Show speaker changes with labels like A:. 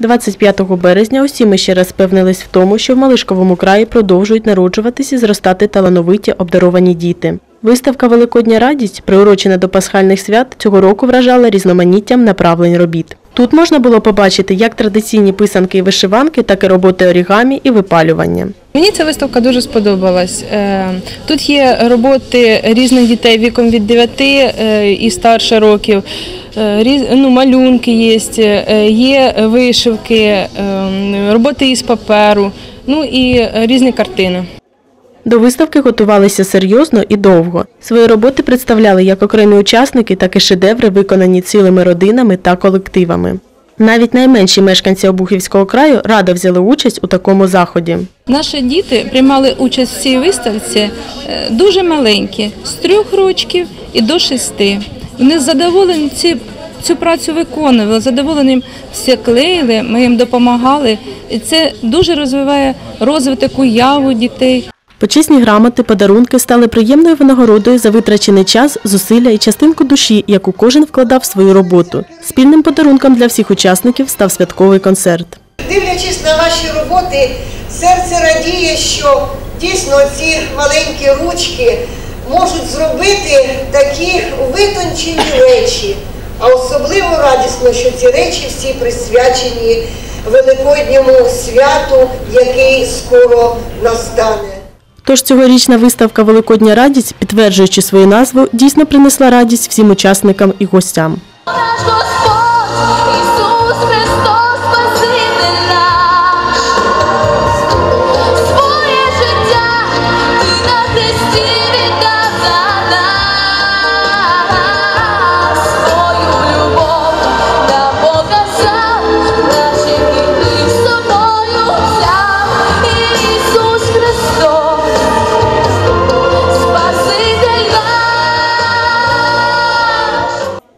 A: 25 березня усі ми ще раз впевнились в тому, що в Малишковому краї продовжують народжуватись і зростати талановиті обдаровані діти. Виставка Великодня радість, приурочена до пасхальних свят, цього року вражала різноманіттям направлень робіт. Тут можна було побачити як традиційні писанки і вишиванки, так і роботи орігамі і випалювання.
B: Мені ця виставка дуже сподобалась. Е, Тут є роботи різних дітей віком від 9 е, і старше років. Е, Ну, малюнки є, є вишивки, е, роботи із паперу, ну і різні картини.
A: До виставки готувалися серйозно і довго. Свої роботи представляли як окремі учасники, так і шедеври, виконані цілими родинами та колективами. Навіть найменші мешканці Обухівського краю радо взяли участь у такому заході.
B: Наші діти приймали участь в цій виставці е, дуже маленькі, з трьох років і до шести. Вони задоволені ці, цю працю виконували, задоволені все клеїли, ми їм допомагали. І це дуже розвиває розвиток уяву дітей.
A: Почесні грамоти, подарунки стали приємною винагородою за витрачений час, зусилля і частинку душі, яку кожен вкладав в свою роботу. Спільним подарунком для всіх учасників став святковий концерт.
C: Дивлячись на ваші роботи, серце радіє, що дійсно ці маленькі ручки можуть зробити такі витончені речі. А особливо радісно, що ці речі всі присвячені Великодньому святу, який скоро настане.
A: Тож цьогорічна виставка Великодня радість, підтверджуючи свою назву, дійсно принесла радість всім учасникам і гостям.